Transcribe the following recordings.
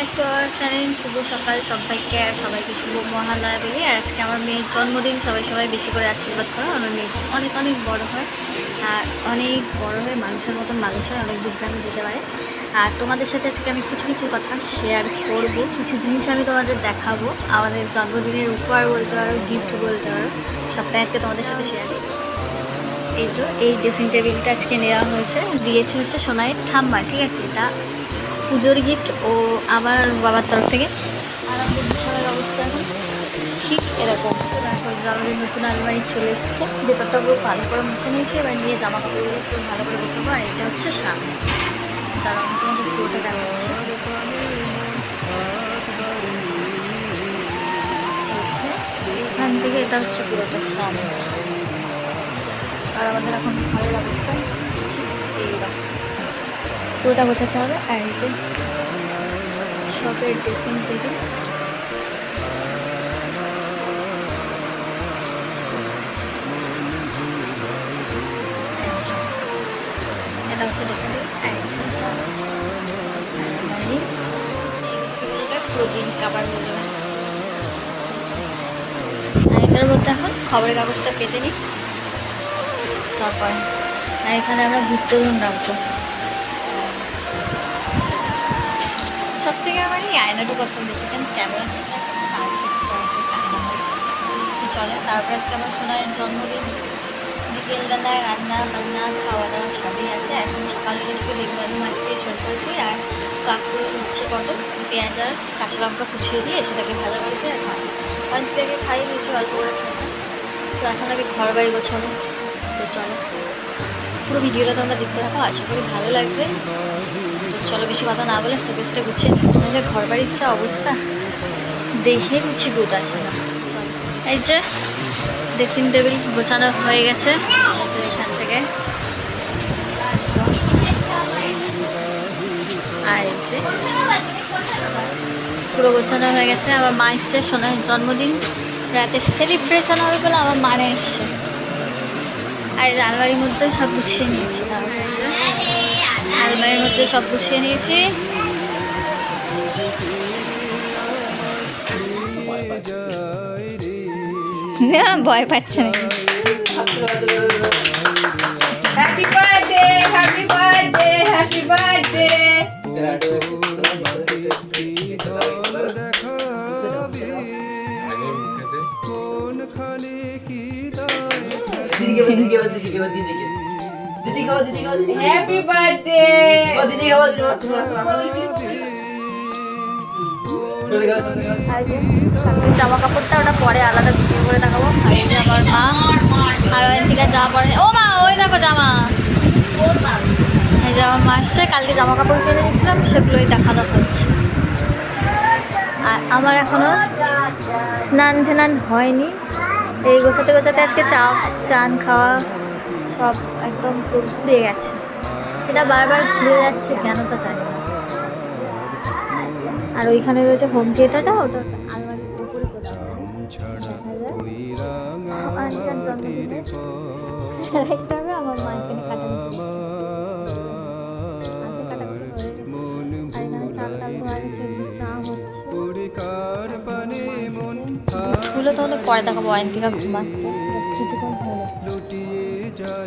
Back to our শুভ সকাল সবাইকে সবাইকে শুভ মহালয়া বলি। আর আজকে আমার মেয়ের জন্মদিন, সবাই সবাই বেশি করে আশীর্বাদ করো। আমার মেয়ে অনেক অনেক বড় হয়, আর অনেক বড় হয়ে মানুষের মতন মানুষের অনেক দূর জানি যেতে পারে। আর তোমাদের সাথে আজকে আমি কিছু কিছু কথা শেয়ার করব। কিছু জিনিস আমি তোমাদের দেখাবো। আমাদের জন্মদিনের উপহার বলতে পারো গিফট বলতে পারো, সবটাই আজকে তোমাদের সাথে শেয়ার করব। এই যে, এই ড্রেসিং টেবিলটা আজকে নেওয়া হয়েছে। দিয়েছে হচ্ছে সোনাইয়ের ঠাম্মা, ঠিক আছে? এটা পুজোর গিফট ও আমার বাবার তরফ থেকে। আর আমাদের অবস্থা এখন ঠিক এরকম। দেখো আমাদের নতুন আলমারি চলে এসছে। ভেতরটা পুরো ভালো করে মুছে নিয়েছে। এবার নিয়ে জামা কাপড়গুলো একটু ভালো করে গোছাবো। আর এটা হচ্ছে সামনে তারা আমি পুরোটা দেখাচ্ছি। এই যে, এখান থেকে এটা হচ্ছে পুরোটা সামনে আর আমাদের এখন ঘরের অবস্থা ঠিক এইরকম। পুরোটা গোছাতে হবে। আর এই যে শপের ড্রেসিং টেবিল এটা হচ্ছে ড্রেসিং মধ্যে এখন খবরের কাগজটা পেতে নিই। তারপর এখানে আমরা গুপ্তধন রাখব। সব থেকে আমার এই আয়নাটা পছন্দ হয়েছে, কেন ক্যামেরা চলে, তারপর আজকে আমার সোনার জন্মদিন। বিকেলবেলায় রান্না, বান্না খাওয়া দাওয়া সবই আছে। এখন সকালে দেখব আমি মাছ দিয়ে ছোট করেছি, আর কাকু হচ্ছে পটল, পেঁয়াজ আর কাঁচা লঙ্কা কুচিয়ে দিয়ে সেটাকে ভাজা করেছে আর পাঁচ থেকে খাইয়ে দিয়েছি অল্প করে তো এখন আমি ঘর বাড়ি গোছাবো। তো চলো, পুরো ভিডিওটা তোমরা দেখতে থাকো, আশা করি ভালো লাগবে। চলো বেশি কথা না বলে শোকেসটা গুছিয়ে নাহলে ঘর বাড়ির যা অবস্থা দেখে গুছি গুদ আসে না। এই যে ড্রেসিং টেবিল গোছানো হয়ে গেছে। এখান থেকে। আর এই যে, পুরো গোছানো হয়ে গেছে। আমার মা এসছে সোনার জন্মদিন। রাতে সেলিব্রেশন হবে বলে আমার মানে এসছে। আর আলমারির মধ্যে সব গুছিয়ে নিয়েছি। আলমারির মধ্যে সব গুছিয়ে নিয়েছি না ভয় পাচ্ছে না Happy birthday, happy birthday, happy birthday. দিদিকে বল, দিদিকে বল, দিদিকে দিদিকে। দিদি খাওয়া, দিদি খাওয়া, দিদি। Happy birthday. ও, দিদি খাওয়া, দিদি জামা কাপড়টা ওটা পরে আলাদা ভিডিও করে দেখাবো। আমার মা আর ওই থেকে জামা পরে। ও মা ওই দেখো জামা। এই আমার মা আসছে কালকে জামা কাপড় কিনে নিয়েছিলাম সেগুলোই দেখানো হচ্ছে। আর আমার এখনও স্নান টেনান হয়নি। এই গোছাতে গোছাতে আজকে চা চান খাওয়া সব একদম ফুরিয়ে গেছে। এটা বারবার ঘুরে যাচ্ছে কেন তো জানি আর ওইখানে রয়েছে হোম থিয়েটারটা ওটা আলমারির উপরে তোলা আমার মা এখানে কাটানো ফুলো তাহলে পরে দেখাবো আইন থেকে কিছুক্ষণ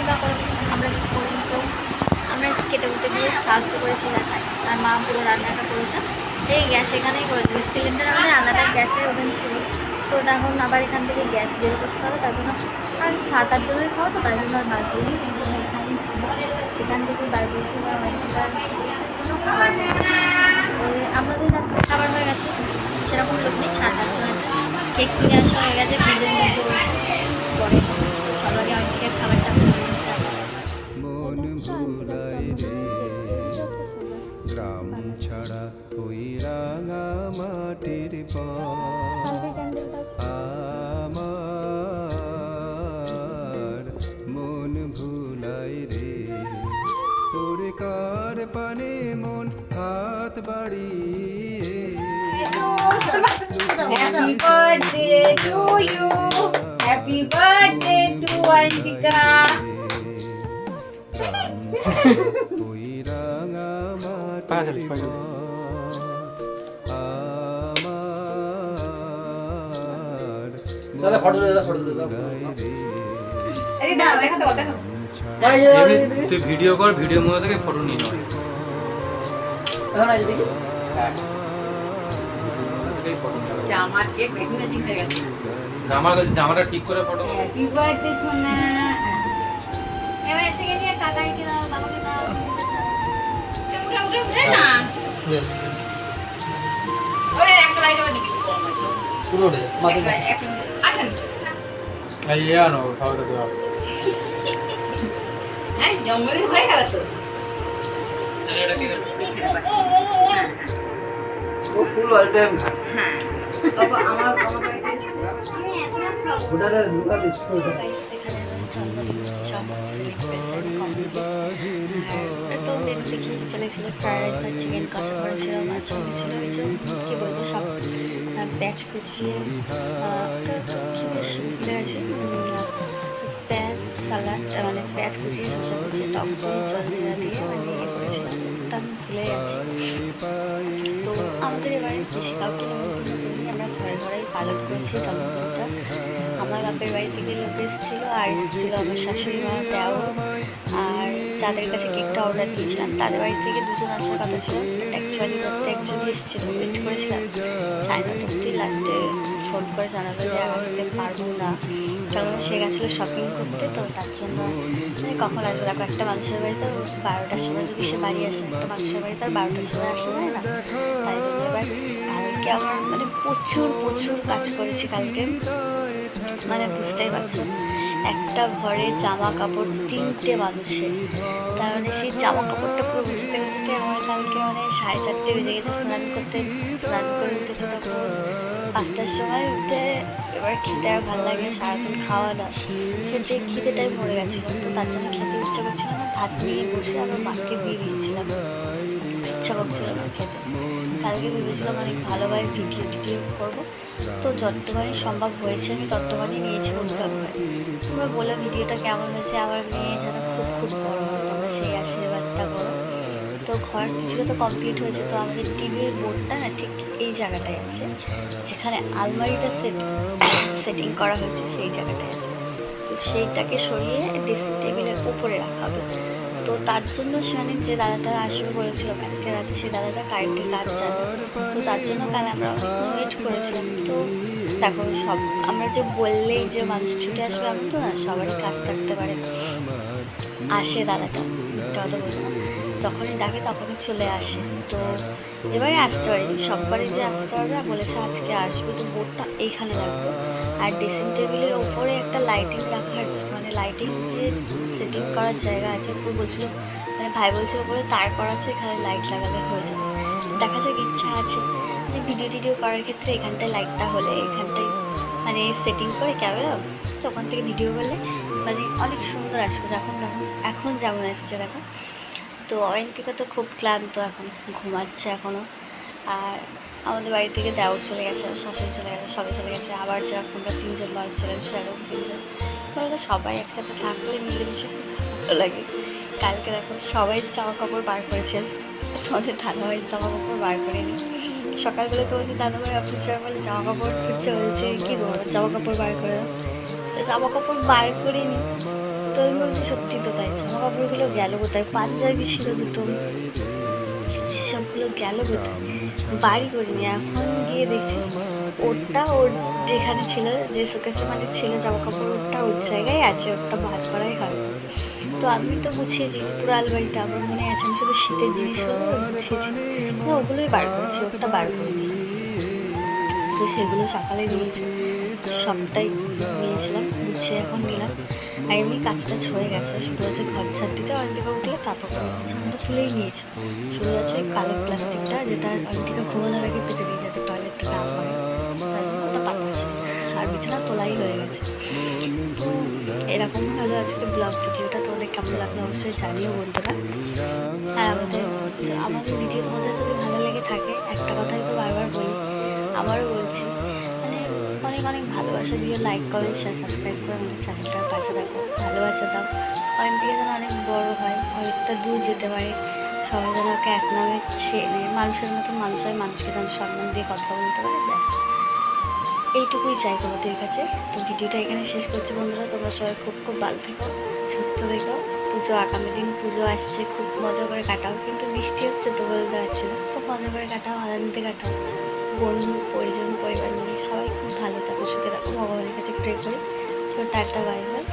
শাশুড়িমা করেছে, আমরা কিছু করিনি। কেউ আমরা কেটে কুটে দিয়ে সাহায্য করেছি রান্নায়। আর মা পুরো রান্নাটা করেছে। এই গ্যাস এখানেই করে দেবে। সিলিন্ডার আমাদের আলাদা গ্যাসের ওভেন ছিল। তো ওটা এখন আবার এখান থেকে গ্যাস বের করতে হবে। তার জন্য আর সাত আট জনের খাওয়া তো তার জন্য আর এখানেই ছিল এখান থেকে বার করতে Happy birthday to you. Happy birthday to Antika. তুই ভিডিও কর ভিডিও মধ্যে থেকে ফটো নিয়ে নাও দেখি নিয়ে নাও। জামার হয়ে গেছে জামার জামাটা ঠিক করে ফটো হ্যাপি বার্থডে সোনা এবার থেকে নিয়ে কাকাইকে দাও বাবাকে দাও উঠে উঠে উঠে না ওই একটা লাইট আবার নিবি পুরো রে মাথা একটা- একটা- আসেন এই আনো খাওয়াটা দেওয়া হ্যাঁ জন্মদিন হয়ে গেল তো ও ফুল অল টাইম হ্যাঁ। বাবা আমার আমার বাড়িতে ওটারে দুটা দিচ্ছি Guys, এখানে জন্মদিন সব celebration complete। আর তো মেনুতে কি ফেলেছিল ফ্রাইড রাইস আর চিকেন কষা করেছিল মাছ ছিল এই যে কি বলব সব প্যাচ কুচিয়ে কি বেশ ভুলে গেছি পেঁয়াজ স্যালাড মানে পেঁয়াজ কুচিয়ে শসা কুচিয়ে টক জল দিয়ে মানে ইয়ে করেছিল ভুলে গেছি। তো পালন করেছি আমার বাপের বাড়ি থেকে লোক এসেছিল আর এসেছিল আমার শাশুড়ি মা, দেও। আর যাদের কাছে কেকটা অর্ডার দিয়েছিলাম, তাদের বাড়ি থেকে দুজন আসার কথা ছিল। বাট অ্যাকচুয়ালি লাস্টে একজনই এসেছিল ওয়েট করেছিলাম। সাড়ে অব্দি লাস্টে ফোন করে জানালো যে আসতে পারব না। কারণ সে গেছিল শপিং করতে, তো তার জন্য কখন আসবে? দেখো, একটা মানুষের বাড়িতে বারোটার সময় যদি সে বাড়ি আসে, একটা মানুষের বাড়িতে আর বারোটার সময় আসা যায় না, তাই জন্য কালকে আমার মানে প্রচুর প্রচুর কাজ করেছি কালকে। মানে বুঝতেই পারছ, একটা ঘরে জামা কাপড় তিনটে মানুষের। তার মানে সেই জামা কাপড়টা পুরো গুছাতে গুছাতে আমার কালকে মানে সাড়ে চারটে বেজে গেছে স্নান করতে। স্নান করে উঠেছে তখন পাঁচটার সময় উঠে এবার খেতে আর ভালো লাগে, সারাদিন খাওয়া দাওয়া। খেতে খিদেটাই মরে গেছিল, তো তার জন্য খেতে ইচ্ছা করছিল না, ভাত নিয়ে বসে আমার মাকে দিয়ে দিয়েছিলাম। ইচ্ছা করছিল না খেতে। কালকে ভেবেছিলাম অনেক ভালোভাবে ভিডিও টিডিও করব। তো যতবারই সম্ভব হয়েছে, আমি ততবারই নিয়েছি হয় তোমরা বলে ভিডিওটা কেমন হয়েছে, আমার মেয়ে যেন খুব খুব বড় তোমরা সেই আশীর্বাদটা করো। তো ঘর কিছুটা তো কমপ্লিট হয়েছে, তো আমাদের টিভির বোর্ডটা না ঠিক এই জায়গাটায় আছে, যেখানে আলমারিটা সেট সেটিং করা হয়েছে সেই জায়গাটায় আছে। তো সেইটাকে সরিয়ে ড্রেসিং টেবিলের উপরে রাখা হবে। তো তার জন্য সেখানে যে দাদাটা আসবে বলেছিল কালকে রাতে সেই দাদাটা কারেন্টের কাজ জানে তো তার জন্য কাল আমরা ওয়েট করেছিলাম। তো দেখো, সব আমরা যে বললেই যে মানুষ ছুটে আসবে আমি তো না সবারই কাজ থাকতে পারে। আসে দাদাটা কথা বলব যখনই ডাকে তখনই চলে আসে। তো এবারে আসতে পারি সববারই যে আসতে পারবে বলেছে আজকে আসবে। তো বোর্ডটা এইখানে রাখব। আর ড্রেসিং টেবিলের ওপরে একটা লাইটিং রাখার মানে লাইটিং সেটিং করার জায়গা আছে ওপর বলছিল মানে ভাই বলছে ওপরে তার করা আছে, এখানে লাইট লাগালে হয়ে যাবে। দেখা যাক, ইচ্ছা আছে যে ভিডিও টিডিও করার ক্ষেত্রে এখানটায় লাইটটা হলে, এখানটায় মানে সেটিং করে ক্যামেরা তো ওখান থেকে ভিডিও করলে মানে অনেক সুন্দর আসবে। দেখো এখন যেমন আসছে, দেখো। তো অয়ন্তিকা তো খুব ক্লান্ত এখন, ঘুমাচ্ছে এখনও আর আমাদের বাড়ি থেকে দেও চলে গেছে, শাশুড়ি চলে গেছে, সবাই চলে গেছে, আবার যখন আমরা তিনজন মানুষ ছিলাম, সেরকম তিনজন। তাহলে সবাই একসাথে থাকলে মিলেমিশে খুব ভালো লাগে। কালকে দেখো সবাই জামা কাপড় বার করেছেন আমাদের দাদাভাইয়ের জামা কাপড় বার করে করেনি। সকালবেলা তো আমাদের দাদাভাই অফিসার বলে জামা কাপড় খুঁজছে হয়েছে কি করব জামা কাপড় বার করে? তো জামা কাপড় বার করিনি। তো আমি বলছি, সত্যি তো তাই জামা কাপড়গুলো গেল কোথায়? পাঞ্জাবি ছিল দুটো। সেসবগুলো গেল বাড়ি করিনি এখন গিয়ে দেখছি ওরটা ওর যেখানে ছিল যে শোকেসে মানে ছিল জামা কাপড় ওরটা ওর জায়গায় আছে ওরটা বার করাই হয়। তো আমি তো গুছিয়েছি যে পুরো আলমারিটা আমার মনে আছে আমি শুধু শীতের জিনিসগুলো গুছিয়েছি। তো ওগুলোই বার করেছি ওরটা বার করিনি। তো সেগুলো সকালে নিয়েছি সবটাই নিয়েছিলাম গুছিয়ে এখন নিলাম। আর এমনি কাজটা হয়ে গেছে। শুধু আছে ঘর ছাড় দিতে। অনেক দিকে উঠলে, তারপর তো তুলেই নিয়েছে। শুধু আছে কালো প্লাস্টিকটা যেটা অনেক দিকে ঘুমানোর আগে পেতে দিয়ে যাতে। টয়লেটটা না পড়ে আর বিছানা তোলাই হয়ে গেছে। এরকম হলো আজকে ব্লগ ভিডিওটা। তোমাদের কেমন লাগল অবশ্যই জানিও বন্ধুরা। আর আমাদের আমাদের ভিডিও তোমাদের যদি ভালো লেগে থাকে, একটা কথাই তো বারবার বলি। আবারও বলছি অনেক অনেক ভালোবাসা দিয়ে লাইক কমেন্ট শেয়ার সাবস্ক্রাইব করে আমাদের চ্যানেলটার পাশে থাকো, ভালোবাসা দাও। অনেক যেন অনেক বড় হয়, অনেকটা দূর যেতে পারে। সবাই যেন ওকে এক নামে চেনে, মানুষের মতো মানুষ হয়, মানুষকে যেন সম্মান দিয়ে কথা বলতে পারে, ব্যাস। এইটুকুই চাই তোমাদের কাছে। তো ভিডিওটা এখানে শেষ করছি বন্ধুরা, তোমরা সবাই খুব খুব ভালো থেকো, সুস্থ থেকো। পুজো আগামী দিন, পুজো আসছে, খুব মজা করে কাটাও, কিন্তু বৃষ্টি হচ্ছে, তো বলতে পারছি খুব মজা করে কাটাও, আনন্দে কাটাও। বন্ধু, পরিজন, পরিবার নিয়ে সবাই খুব ভালো থাকো, সুখে থাকো, ভগবানের কাছে প্রে করি। তো টাটা বাই বাই